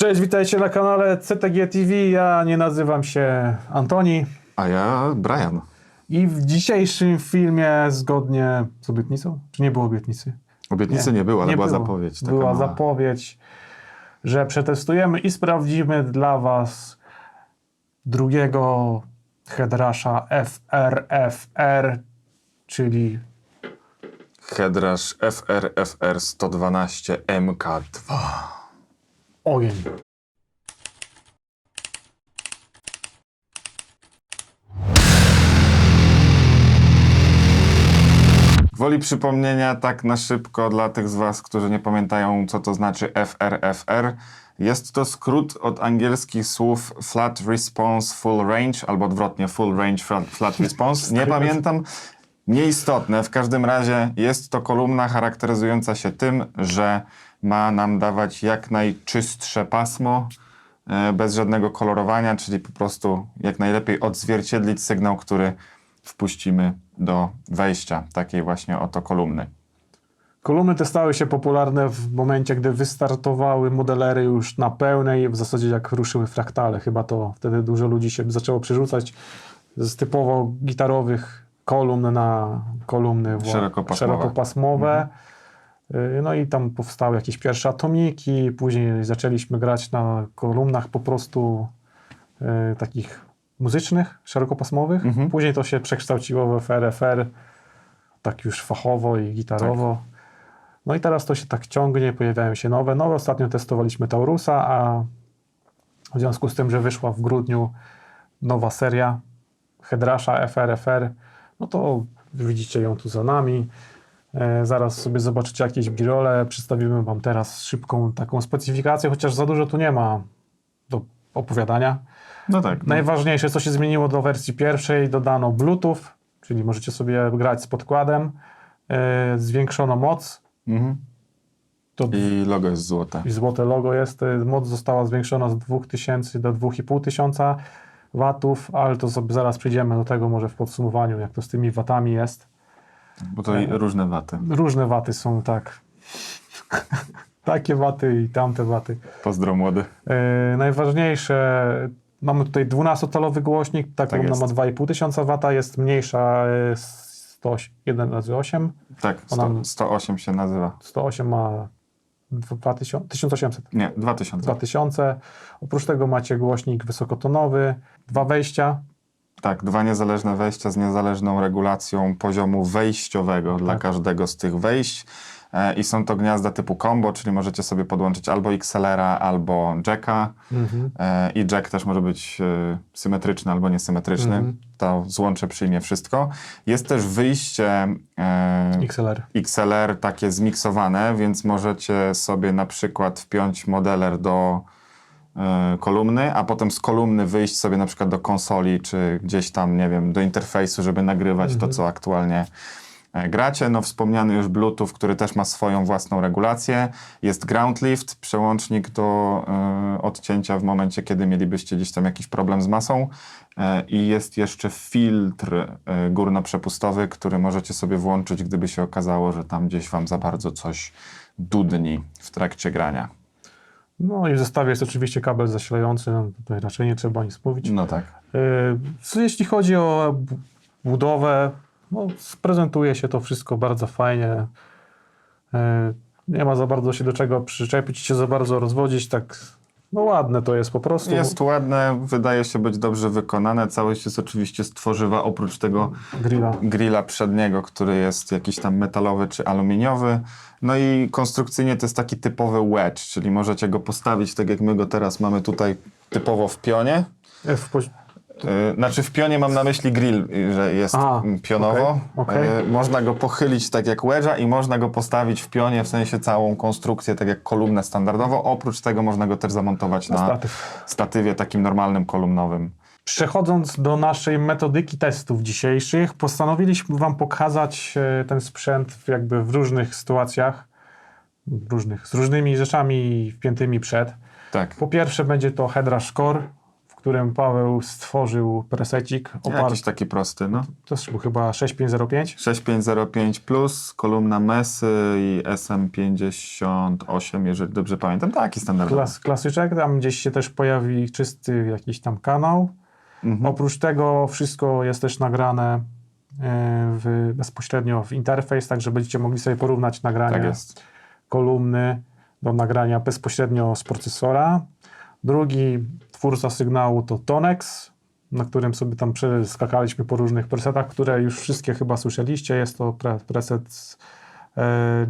Cześć, witajcie na kanale CTG TV. Ja nie nazywam się Antoni. A ja Brian. I w dzisiejszym filmie, zgodnie z obietnicą, czy nie było obietnicy? Obietnicy nie, było, ale nie była było. zapowiedź. Taka Była mała. zapowiedź, że przetestujemy i sprawdzimy dla Was drugiego headrasza FRFR, czyli Hedrasz FRFR 112 MK2. Ogień. Woli przypomnienia, tak na szybko dla tych z Was, którzy nie pamiętają, co to znaczy FRFR. Jest to skrót od angielskich słów Flat Response Full Range, albo odwrotnie Full Range Flat, flat Response. Nie pamiętam. Nieistotne. W każdym razie jest to kolumna charakteryzująca się tym, że ma nam dawać jak najczystsze pasmo, e, bez żadnego kolorowania, czyli po prostu jak najlepiej odzwierciedlić sygnał, który wpuścimy do wejścia takiej właśnie oto kolumny. Kolumny te stały się popularne w momencie, gdy wystartowały modelery już na pełnej, w zasadzie jak ruszyły fraktale. Chyba to wtedy dużo ludzi się zaczęło przerzucać z typowo gitarowych kolumn na kolumny Szerokopasmowe. szerokopasmowe. Y, No i tam powstały jakieś pierwsze atomiki, później zaczęliśmy grać na kolumnach po prostu y, takich muzycznych, szerokopasmowych. Mhm. Później to się przekształciło w FRFR, tak już fachowo i gitarowo. No i teraz to się tak ciągnie, pojawiają się nowe. Nowe ostatnio testowaliśmy Taurusa, a w związku z tym, że wyszła w grudniu nowa seria Hedrasza FRFR, no to widzicie ją tu za nami. E, zaraz sobie zobaczycie jakieś birole. Przedstawimy Wam teraz szybką taką specyfikację, chociaż za dużo tu nie ma do opowiadania. No tak. Najważniejsze, co się zmieniło do wersji pierwszej, dodano Bluetooth, czyli możecie sobie grać z podkładem. E, zwiększono moc. Mhm. To I logo jest złote. i złote logo jest. e, Moc została zwiększona z 2000 do 2500 watów, ale to sobie zaraz przejdziemy do tego może w podsumowaniu, jak to z tymi watami jest. Bo to i różne waty. Różne waty są, tak. Takie waty i tamte waty. Pozdro młody. E, najważniejsze, mamy tutaj 12-calowy głośnik, ta Tak kolumna ma jest. 2500 wata, jest mniejsza, e, 101 razy 8, Tak, Ona- 100, 108 się nazywa. 108 ma 2000, 1800. Nie, 2000. 2000. Oprócz tego macie głośnik wysokotonowy, dwa wejścia. Tak, dwa niezależne wejścia z niezależną regulacją poziomu wejściowego dla Tak. każdego z tych wejść. E, I są to gniazda typu combo, czyli możecie sobie podłączyć albo XLR-a, albo jacka. E, I jack też może być e, symetryczny albo niesymetryczny. Mhm. To złącze przyjmie wszystko. Jest też wyjście XLR. XLR takie zmiksowane, więc możecie sobie na przykład wpiąć modeler do kolumny, a potem z kolumny wyjść sobie na przykład do konsoli, czy gdzieś tam, nie wiem, do interfejsu, żeby nagrywać to, co aktualnie e, gracie. No wspomniany już Bluetooth, który też ma swoją własną regulację. Jest ground lift, przełącznik do e, odcięcia w momencie, kiedy mielibyście gdzieś tam jakiś problem z masą. E, I jest jeszcze filtr e, górnoprzepustowy, który możecie sobie włączyć, gdyby się okazało, że tam gdzieś wam za bardzo coś dudni w trakcie grania. No i w zestawie jest oczywiście kabel zasilający, no, tutaj raczej nie trzeba nic mówić. No tak. Co jeśli chodzi o bu- budowę, no, prezentuje się to wszystko bardzo fajnie. Yy, nie ma za bardzo się do czego przyczepić, się za bardzo rozwodzić, tak no ładne to jest po prostu. Jest ładne, wydaje się być dobrze wykonane. Całość jest oczywiście z tworzywa, oprócz tego Grilla. grilla przedniego, który jest jakiś tam metalowy czy aluminiowy. No i konstrukcyjnie to jest taki typowy wedge, czyli możecie go postawić tak jak my go teraz mamy tutaj typowo w pionie. W Znaczy w pionie mam na myśli grill, y, że jest A, mm, pionowo. okej. Yy, Można go pochylić tak jak wedge'a i można go postawić w pionie, w sensie całą konstrukcję tak jak kolumnę standardowo. Oprócz tego można go też zamontować Na na, statyw. statywie takim normalnym kolumnowym. Przechodząc do naszej metodyki testów dzisiejszych, postanowiliśmy Wam pokazać e, ten sprzęt w jakby w różnych sytuacjach, różnych, z różnymi rzeczami wpiętymi przed. Tak. Po pierwsze będzie to Hedrash Core, w którym Paweł stworzył presecik oparty. Jakiś taki prosty, no. To był chyba 6505. 6505 plus, kolumna Mesy i SM58, jeżeli dobrze pamiętam. Taki standardowy. Klas, klasyczek, tam gdzieś się też pojawi czysty jakiś tam kanał. Mhm. Oprócz tego wszystko jest też nagrane e, w, bezpośrednio w interfejs, także będziecie mogli sobie porównać nagranie Tak jest. kolumny do nagrania bezpośrednio z procesora. Drugi twórca sygnału to Tonex, na którym sobie tam przeskakaliśmy po różnych presetach, które już wszystkie chyba słyszeliście. Jest to pre, preset z, e,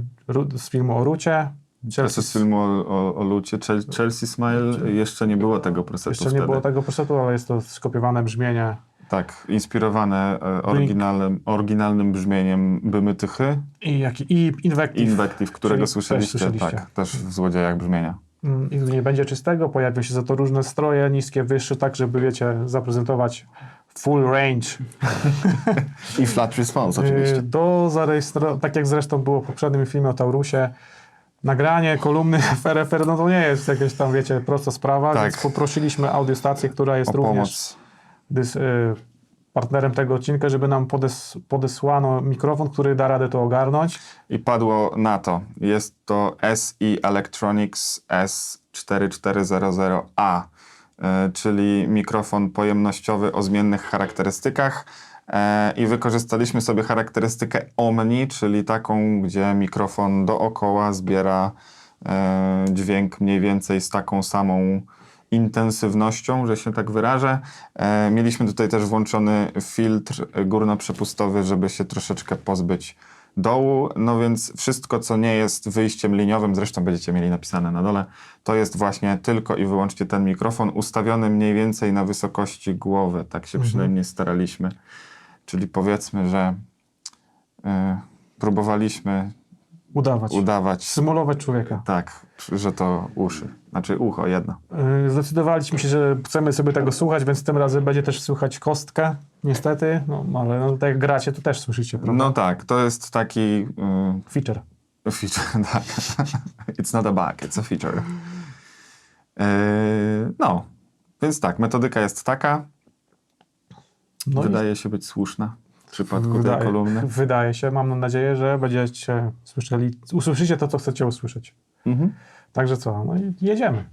z filmu o Rucie. Jest z filmu o, o, o Lucie. Chel- Chelsea Smile. Jeszcze nie było tego procesu Jeszcze nie wtedy. było tego presetu, ale jest to skopiowane brzmienie. Tak, inspirowane e, oryginalnym, oryginalnym brzmieniem Bymy Tychy. I, jak, i Invective. Invective, którego Czyli też słyszeliście, słyszeliście. tak, też w Złodziejach Brzmienia. Mm, I gdy nie będzie czystego, pojawią się za to różne stroje, niskie, wyższe, tak żeby, wiecie, zaprezentować full range. I flat response Yy, Do zarejestrowania, tak jak zresztą było w poprzednim filmie o Taurusie, nagranie kolumny FRFR, no to nie jest jakaś tam, wiecie, prosta sprawa, Tak. więc poprosiliśmy audiostację, która jest o również dys, y, partnerem tego odcinka, żeby nam podes, podesłano mikrofon, który da radę to ogarnąć. I padło na to. Jest to SE Electronics S4400A, e, czyli mikrofon pojemnościowy o zmiennych charakterystykach. E, I wykorzystaliśmy sobie charakterystykę Omni, czyli taką, gdzie mikrofon dookoła zbiera e, dźwięk mniej więcej z taką samą intensywnością, że się tak wyrażę. E, mieliśmy tutaj też włączony filtr górnoprzepustowy, żeby się troszeczkę pozbyć dołu, no więc wszystko, co nie jest wyjściem liniowym, zresztą będziecie mieli napisane na dole, to jest właśnie tylko i wyłącznie ten mikrofon ustawiony mniej więcej na wysokości głowy, tak się przynajmniej staraliśmy. Czyli powiedzmy, że y, próbowaliśmy Udawać. udawać Symulować człowieka. tak, że to uszy, znaczy ucho jedno. Yy, Zdecydowaliśmy się, że chcemy sobie tego słuchać, więc tym razem będzie też słychać kostkę, niestety, no ale no, tak jak gracie, to też słyszycie, prawda? No tak, to jest taki y, Feature. Feature, tak. It's not a bug, it's a feature. Yy, no, więc tak, metodyka jest taka. No i wydaje się być słuszna w przypadku tej wydaje, kolumny. wydaje się, mam nadzieję, że będziecie słyszeli, usłyszycie to, co chcecie usłyszeć. Mhm. Także co, no jedziemy.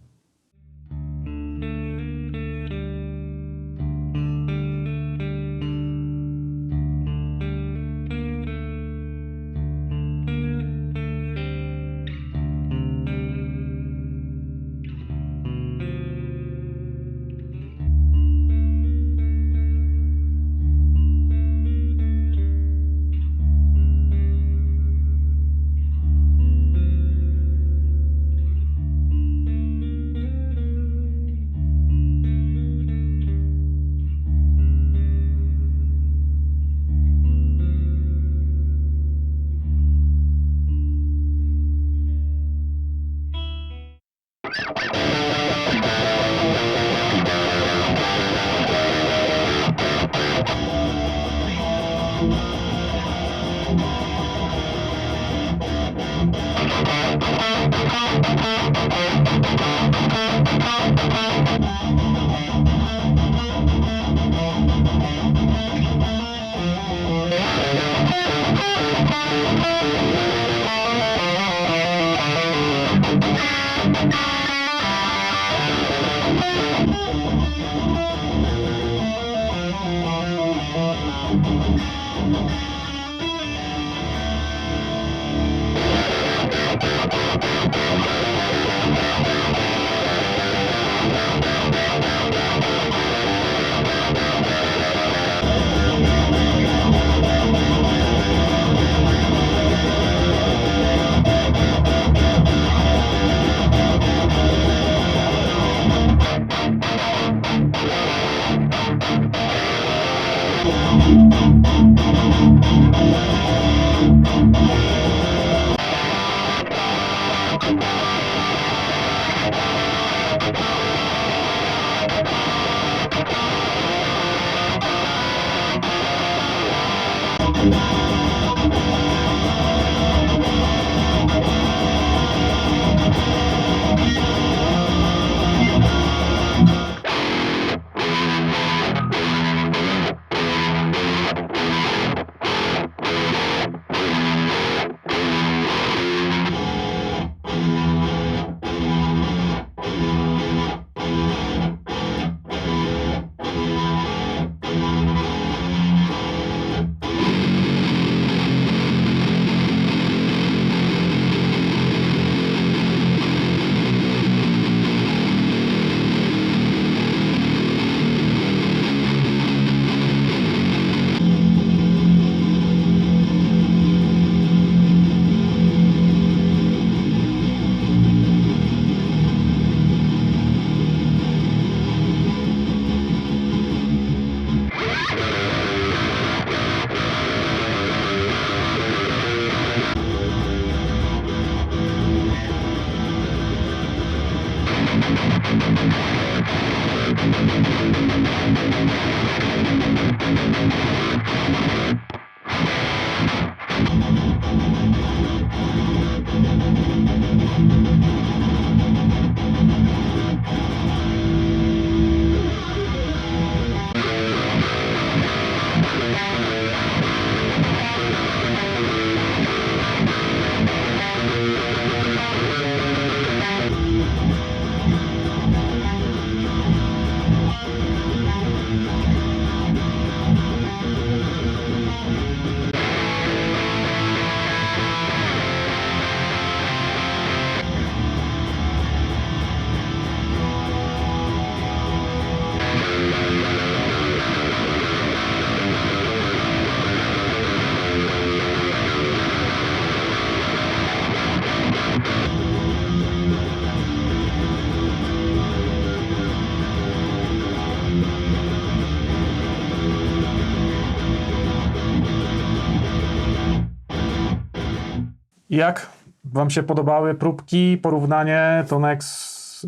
Jak wam się podobały próbki, porównanie, Tonex,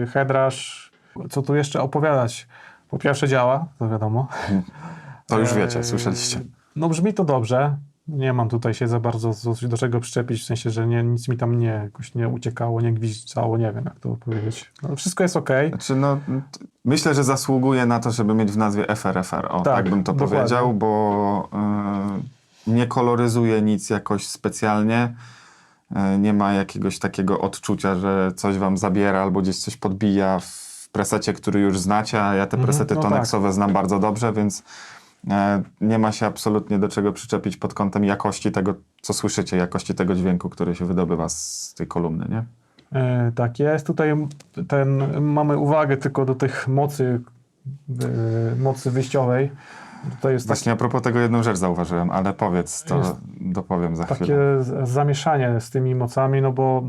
yy, Hedrash? Co tu jeszcze opowiadać? Po pierwsze działa, to wiadomo. To już wiecie, Eee, słyszeliście. No brzmi to dobrze. Nie mam tutaj się za bardzo do, czego przyczepić, w sensie, że nie, nic mi tam nie, jakoś nie uciekało, nie gwizdzało, nie wiem jak to powiedzieć. No, wszystko jest ok. Znaczy, no, myślę, że zasługuje na to, żeby mieć w nazwie FRFR. O, tak, Tak, bym to dokładnie. powiedział, bo y, nie koloryzuje nic jakoś specjalnie. Y, nie ma jakiegoś takiego odczucia, że coś wam zabiera albo gdzieś coś podbija w presecie, który już znacie, a ja te Mhm, presety no tonexowe znam bardzo dobrze, więc e, nie ma się absolutnie do czego przyczepić pod kątem jakości tego, co słyszycie, jakości tego dźwięku, który się wydobywa z tej kolumny, nie? E, tak jest. Tutaj ten, mamy uwagę tylko do tych mocy, e, mocy wyjściowej. To jest tak, Właśnie a propos tego jedną rzecz zauważyłem, ale powiedz, to dopowiem za takie chwilę. z- zamieszanie z tymi mocami, no bo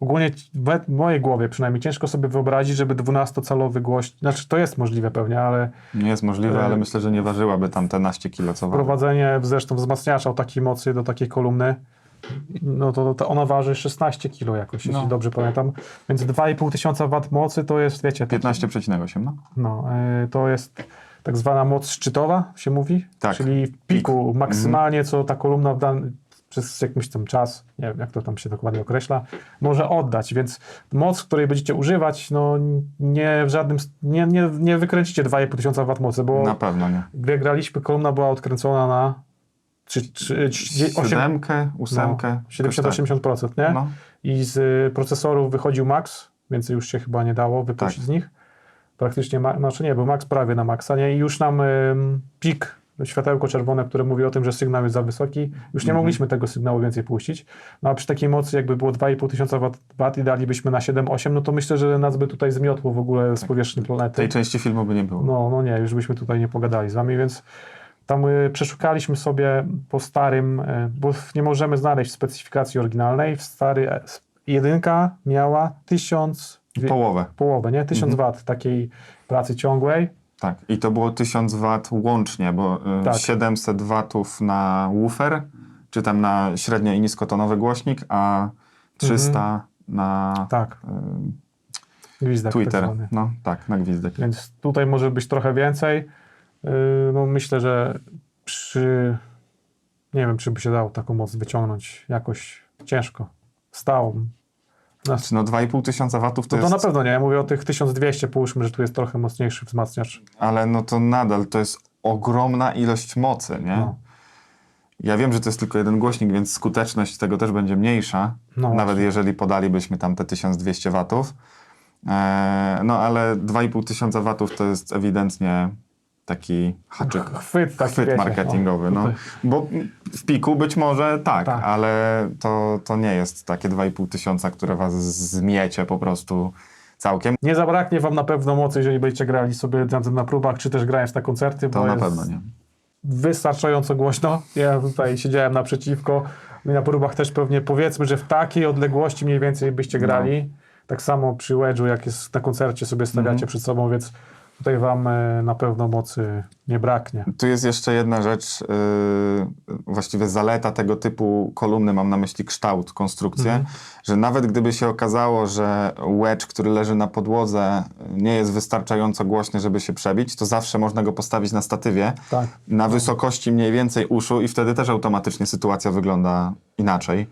ogólnie w mojej głowie przynajmniej ciężko sobie wyobrazić, żeby 12-calowy głośnik, znaczy to jest możliwe pewnie, ale Nie jest możliwe, E, ale myślę, że nie ważyłaby tam te naście kilo, co waży. wprowadzenie zresztą wzmacniacza o takiej mocy do takiej kolumny, no to, to ona waży 16 kg jakoś, No. jeśli dobrze pamiętam. Więc 2,5 tysiąca W mocy to jest, wiecie, taki- 15,8, no? No, y, to jest tak zwana moc szczytowa, się mówi. Tak. Czyli w piku maksymalnie, co ta kolumna dan- przez jakiś tam czas, nie wiem jak to tam się dokładnie określa, może oddać. Więc moc, której będziecie używać, no nie w żadnym, nie, nie, nie wykręcicie 2,5 tysiąca W mocy, bo Na pewno nie. gdy graliśmy, kolumna była odkręcona na 3, 3, 8, Siódemkę, ósemkę. no, jakoś tak. 70-80%, nie? No, I z y, procesorów wychodził max, więcej już się chyba nie dało wypuścić Tak. z nich. Praktycznie, ma, znaczy nie, był max prawie na maksa, nie? I już nam pik, światełko czerwone, które mówi o tym, że sygnał jest za wysoki, już nie Mhm. mogliśmy tego sygnału więcej puścić. No a przy takiej mocy, jakby było 2,5 tysiąca wat, i dalibyśmy na 7-8, no to myślę, że nas by tutaj zmiotło w ogóle z powierzchni planety. Tak. tej części filmu by nie było. No, no nie, już byśmy tutaj nie pogadali z wami, więc tam y, przeszukaliśmy sobie po starym, y, bo nie możemy znaleźć specyfikacji oryginalnej. W stary e, jedynka miała 1000, Połowę. połowę, nie? 1000 Mhm. W takiej pracy ciągłej. Tak. I to było 1000 W łącznie, bo y, Tak. 700 W na woofer, czy tam na średnio i niskotonowy głośnik, a 300 na Tak, y, gwizdek Twitter. tak. No tak, na gwizdek. Więc tutaj może być trochę więcej. Y, No myślę, że przy... Nie wiem, czy by się dało taką moc wyciągnąć jakoś ciężko. Stałą. Znaczy, no 2,5 tysiąca watów to No to jest... na pewno nie. Ja mówię o tych 1200, połóżmy, że tu jest trochę mocniejszy wzmacniacz. Ale no to nadal to jest ogromna ilość mocy, nie? No. Ja wiem, że to jest tylko jeden głośnik, więc skuteczność tego też będzie mniejsza, No nawet właśnie. jeżeli podalibyśmy tam te 1200 watów. Eee, no ale 2,5 tysiąca watów to jest ewidentnie taki haczyk, Chwyt taki, chwyt wiecie, marketingowy. No. tutaj. Bo w piku być może tak, Tak. ale to, to nie jest takie 2,5 tysiąca, które was zmiecie po prostu całkiem. Nie zabraknie wam na pewno mocy, jeżeli będziecie grali sobie razem na próbach, czy też grając na koncerty, To bo na pewno nie. wystarczająco głośno. Ja tutaj siedziałem naprzeciwko i na próbach też pewnie powiedzmy, że w takiej odległości mniej więcej byście grali. Tak samo przy Wedge'u, jak jest na koncercie sobie stawiacie Mhm. przed sobą, więc tutaj wam e, na pewno mocy nie braknie. Tu jest jeszcze jedna rzecz, yy, właściwie zaleta tego typu kolumny, mam na myśli kształt, konstrukcję, Mhm. że nawet gdyby się okazało, że wedge, który leży na podłodze, nie jest wystarczająco głośny, żeby się przebić, to zawsze można go postawić na statywie, Tak. na wysokości mniej więcej uszu i wtedy też automatycznie sytuacja wygląda inaczej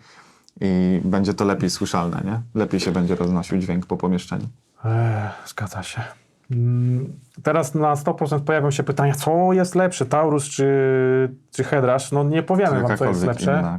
i będzie to lepiej słyszalne, nie? Lepiej się będzie roznosił dźwięk po pomieszczeniu. Ech, zgadza się. Teraz na 100% pojawią się pytania, co jest lepsze, Taurus czy, czy Hedrash? No nie powiemy wam, co jest lepsze,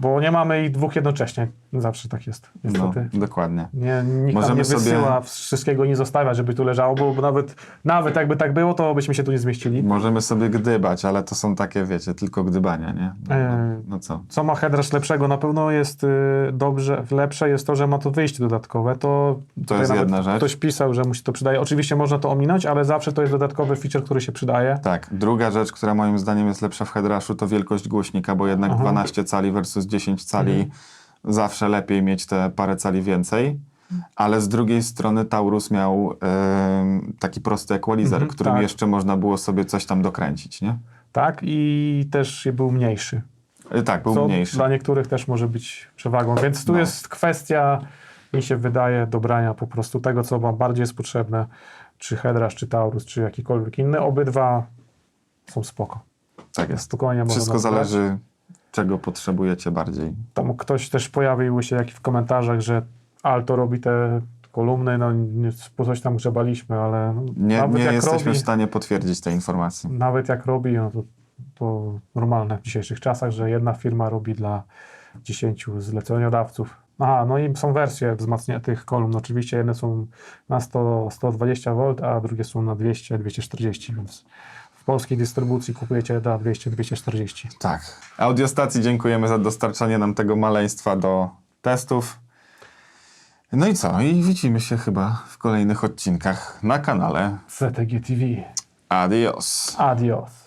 bo nie mamy ich dwóch jednocześnie. Zawsze tak jest, No, niestety. dokładnie. Nie, nikt Możemy nie sobie- wysyła, wszystkiego nie zostawia, żeby tu leżało, bo nawet, nawet jakby tak było, to byśmy się tu nie zmieścili. Możemy sobie gdybać, ale to są takie, wiecie, tylko gdybania, nie? No, no, no co? Co ma Hedrash lepszego? Na pewno jest y, dobrze, lepsze jest to, że ma to wyjście dodatkowe. To, tutaj jest jedna rzecz. Ktoś pisał, że mu się to przydaje. Oczywiście można to ominąć, ale zawsze to jest dodatkowy feature, który się przydaje. Tak, druga rzecz, która moim zdaniem jest lepsza w Headrashu, to wielkość głośnika, bo jednak Aha. 12 cali versus 10 cali Mhm. Zawsze lepiej mieć te parę cali więcej. Ale z drugiej strony Taurus miał taki prosty equalizer, Mhm, którym tak. jeszcze można było sobie coś tam dokręcić, nie? Tak, i też był mniejszy. Y, Tak, był co mniejszy. dla niektórych też może być przewagą. Więc tu No. jest kwestia, mi się wydaje, dobrania po prostu tego, co wam bardziej jest potrzebne, czy Hedrasz, czy Taurus, czy jakikolwiek inny. Obydwa są spoko. Tak jest. Spokojnie Wszystko zależy, czego potrzebujecie bardziej. Tam ktoś też pojawił się jak w komentarzach, że Alto robi te kolumny, no coś tam grzebaliśmy, ale Nie, nawet nie jak jesteśmy robi, w stanie potwierdzić tej informacji. nawet jak robi, no to, to normalne w dzisiejszych czasach, że jedna firma robi dla 10 zleceniodawców. Aha, no i są wersje wzmacniania tych kolumn. Oczywiście jedne są na 100, 120 V, a drugie są na 200, 240, więc polskiej dystrybucji kupujecie na 200, 240. Tak. Audiostacji dziękujemy za dostarczanie nam tego maleństwa do testów. No i co? I widzimy się chyba w kolejnych odcinkach na kanale. CTG TV. Adios. Adios.